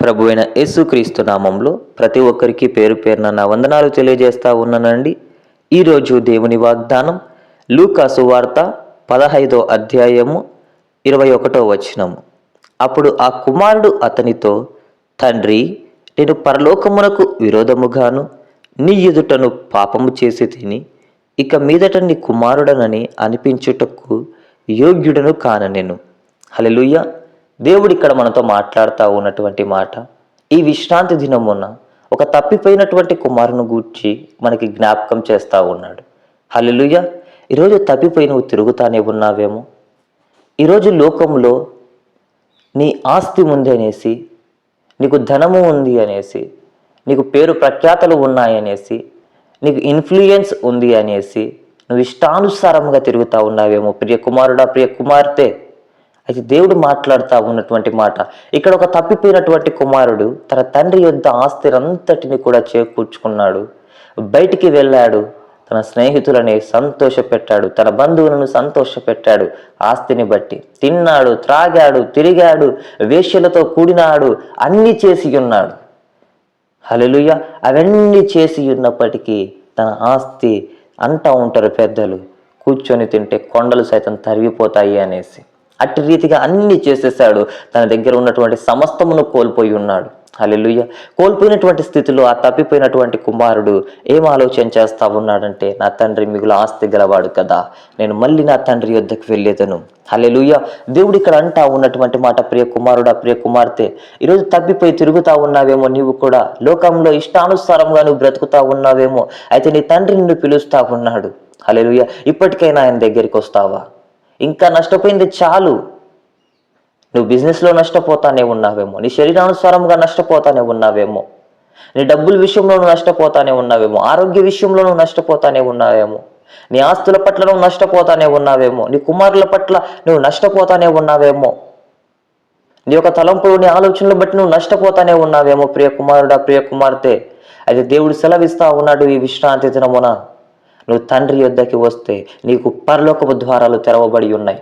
ప్రభు అయిన యేసుక్రీస్తు నామంలో ప్రతి ఒక్కరికి పేరు పేరున నా వందనాలు తెలియజేస్తా ఉన్నానండి. ఈరోజు దేవుని వాగ్దానం లూకాసు వార్త పదహైదో అధ్యాయము ఇరవై ఒకటో వచనము. అప్పుడు ఆ కుమారుడు అతనితో తండ్రి నేను పరలోకమునకు విరోధముగాను నీ ఎదుటను పాపము చేసి తిని ఇక మీదట నీ కుమారుడనని అనిపించుటకు యోగ్యుడను కాననెను. హల్లెలూయ. దేవుడు ఇక్కడ మనతో మాట్లాడుతూ ఉన్నటువంటి మాట ఈ విశ్రాంతి దినమున ఒక తప్పిపోయినటువంటి కుమారుని గూర్చి మనకి జ్ఞాపకం చేస్తూ ఉన్నాడు. హలలుయ ఈరోజు తప్పిపోయి నువ్వు తిరుగుతానే ఉన్నావేమో? ఈరోజు లోకంలో నీ ఆస్తి ఉంది అనేసి నీకు ధనము ఉంది అనేసి నీకు పేరు ప్రఖ్యాతలు ఉన్నాయనేసి నీకు ఇన్ఫ్లుయెన్స్ ఉంది అనేసి నువ్వు ఇష్టానుసారంగా తిరుగుతూ ఉన్నావేమో? ప్రియ కుమారుడా ప్రియ కుమార్తె! అయితే దేవుడు మాట్లాడుతూ ఉన్నటువంటి మాట. ఇక్కడ ఒక తప్పిపోయినటువంటి కుమారుడు తన తండ్రి యొద్ద ఆస్తిరంతటిని కూడా చేకూర్చుకున్నాడు. బయటికి వెళ్ళాడు. తన స్నేహితులని సంతోషపెట్టాడు. తన బంధువులను సంతోషపెట్టాడు. ఆస్తిని బట్టి తిన్నాడు త్రాగాడు తిరిగాడు వేష్యలతో కూడినాడు అన్ని చేసి ఉన్నాడు. హలలుయ అవన్నీ చేసి ఉన్నప్పటికీ తన ఆస్తి అంటా ఉంటారు పెద్దలు. కూర్చొని తింటే కొండలు సైతం తరిగిపోతాయి అనేసి. అట్టి రీతిగా అన్ని చేసేసాడు తన దగ్గర ఉన్నటువంటి సమస్తమును కోల్పోయి ఉన్నాడు. హలెలుయ్య కోల్పోయినటువంటి స్థితిలో ఆ తప్పిపోయినటువంటి కుమారుడు ఏం ఆలోచన చేస్తా ఉన్నాడంటే నా తండ్రి మిగులు ఆస్తి గలవాడు కదా నేను మళ్ళీ నా తండ్రి యొద్దకు వెళ్ళేదను. హలెలుయ్య దేవుడు ఇక్కడ అంటా ఉన్నటువంటి మాట ప్రియ కుమారుడా ప్రియ కుమార్తె ఈరోజు తప్పిపోయి తిరుగుతా ఉన్నావేమో నీవు కూడా లోకంలో ఇష్టానుసారంగా నువ్వు బ్రతుకుతా ఉన్నావేమో అయితే నీ తండ్రి నిన్ను పిలుస్తా ఉన్నాడు. హలెలుయ్య ఇప్పటికైనా ఆయన దగ్గరికి వస్తావా? ఇంకా నష్టపోయింది చాలు. నువ్వు బిజినెస్లో నష్టపోతానే ఉన్నావేమో నీ శరీరానుసారంగా నష్టపోతానే ఉన్నావేమో నీ డబ్బుల విషయంలో నువ్వు నష్టపోతానే ఉన్నావేమో ఆరోగ్య విషయంలో నువ్వు నష్టపోతానే ఉన్నావేమో నీ ఆస్తుల పట్ల నువ్వు నష్టపోతానే ఉన్నావేమో నీ కుమారుల పట్ల నువ్వు నష్టపోతానే ఉన్నావేమో నీ యొక్క తలంపులు నీ ఆలోచనలు బట్టి నువ్వు నష్టపోతానే ఉన్నావేమో ప్రియ కుమారుడా ప్రియ కుమార్తె. అయితే దేవుడు సెలవిస్తా ఉన్నాడు ఈ విశ్రాంతి దినమున. నువ్వు తండ్రి యొద్దకి వస్తే నీకు పరలోకపు ద్వారాలు తెరవబడి ఉన్నాయి.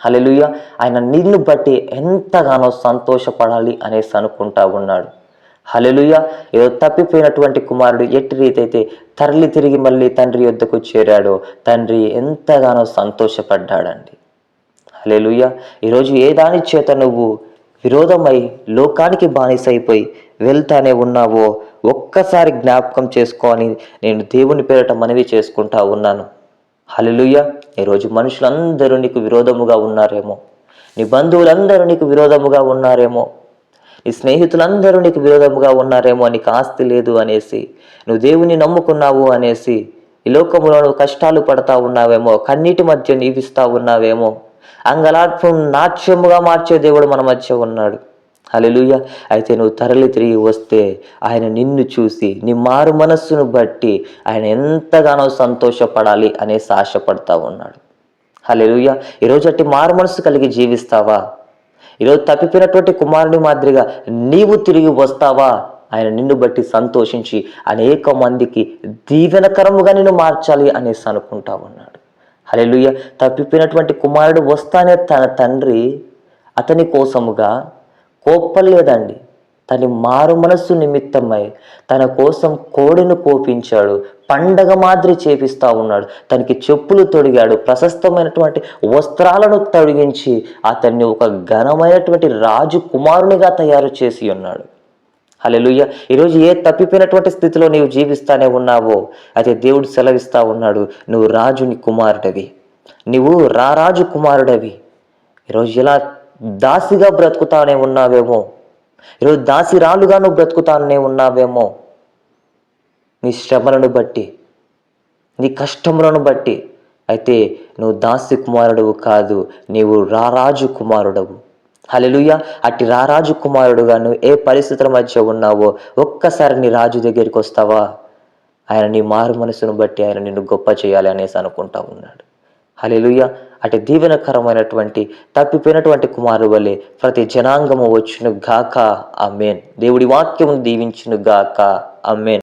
హలెలుయ ఆయన నిన్ను బట్టి ఎంతగానో సంతోషపడాలి అనేసి అనుకుంటా ఉన్నాడు. హలెలుయ ఏదో తప్పిపోయినటువంటి కుమారుడు ఎట్టి రీతి అయితే తరలి తిరిగి మళ్ళీ తండ్రి యొద్దకు చేరాడో తండ్రి ఎంతగానో సంతోషపడ్డాడండి. హలేలుయ్య ఈరోజు ఏ దాని చేత నువ్వు విరోధమై లోకానికి బానిసైపోయి వెళ్తానే ఉన్నావో ఒక్కసారి జ్ఞాపకం చేసుకొని నేను దేవుని పేరట మనవి చేసుకుంటా ఉన్నాను. హలలుయ్య ఈరోజు మనుషులందరూ నీకు విరోధముగా ఉన్నారేమో. నీ బంధువులందరూ నీకు విరోధముగా ఉన్నారేమో. నీ స్నేహితులందరూ నీకు విరోధముగా ఉన్నారేమో నీకు ఆస్తి లేదు అనేసి నువ్వు దేవుని నమ్ముకున్నావు అనేసి ఈ లోకంలో నువ్వు కష్టాలు పడతా ఉన్నావేమో కన్నీటి మధ్య నీవిస్తా ఉన్నావేమో. అంగలార్పం నాట్యముగా మార్చే దేవుడు మన మధ్య ఉన్నాడు. హలెలుయ అయితే నువ్వు తరలి తిరిగి వస్తే ఆయన నిన్ను చూసి నీ మారు మనస్సును బట్టి ఆయన ఎంతగానో సంతోషపడాలి అనేసి ఆశపడతా ఉన్నాడు. హలెలుయ ఈరోజు అట్టి మారు మనస్సు కలిగి జీవిస్తావా? ఈరోజు తప్పిపోయినటువంటి కుమారుని మాదిరిగా నీవు తిరిగి వస్తావా? ఆయన నిన్ను బట్టి సంతోషించి అనేక మందికి దీవెనకరముగా నిన్ను మార్చాలి అనేసి అనుకుంటా ఉన్నాడు. హలెలుయ్య తప్పిపోయినటువంటి కుమారుడు వస్తానే తన తండ్రి అతని కోసముగా కోప్పలేదండి తన మారు మనస్సు నిమిత్తమై తన కోసం కోడిని కోపించాడు. పండగ మాదిరి చేపిస్తా ఉన్నాడు. తనకి చెప్పులు తొడిగాడు. ప్రశస్తమైనటువంటి వస్త్రాలను తొడిగించి అతన్ని ఒక ఘనమైనటువంటి రాజు కుమారునిగా తయారు చేసి ఉన్నాడు. హలెలుయ్య ఈరోజు ఏ తప్పిపోయినటువంటి స్థితిలో నీవు జీవిస్తానే ఉన్నావో అయితే దేవుడు సెలవిస్తా ఉన్నాడు. నువ్వు రాజుని కుమారుడవి. నువ్వు రారాజు కుమారుడవి. ఈరోజు ఇలా దాసిగా బ్రతుకుతానే ఉన్నావేమో? ఈరోజు దాసిరాలుగా నువ్వు బ్రతుకుతానే ఉన్నావేమో? నీ శ్రమలను బట్టి నీ కష్టములను బట్టి. అయితే నువ్వు దాసి కుమారుడవు కాదు నీవు రారాజు కుమారుడవు. హలెలుయ అట్టి రారాజు కుమారుడుగా నువ్వు ఏ పరిస్థితుల మధ్య ఉన్నావో ఒక్కసారి నీ రాజు దగ్గరికి వస్తావా? ఆయన నీ మారు మనసును బట్టి ఆయన నిన్ను గొప్ప చేయాలి అనేసి అనుకుంటా ఉన్నాడు. హలెలుయ అటు దీవెనకరమైనటువంటి తప్పిపోయినటువంటి కుమారు వలె ప్రతి జనాంగము వచ్చును గాక అమ్మేన్ దేవుడి వాక్యమును దీవించును గాక అమ్మేన్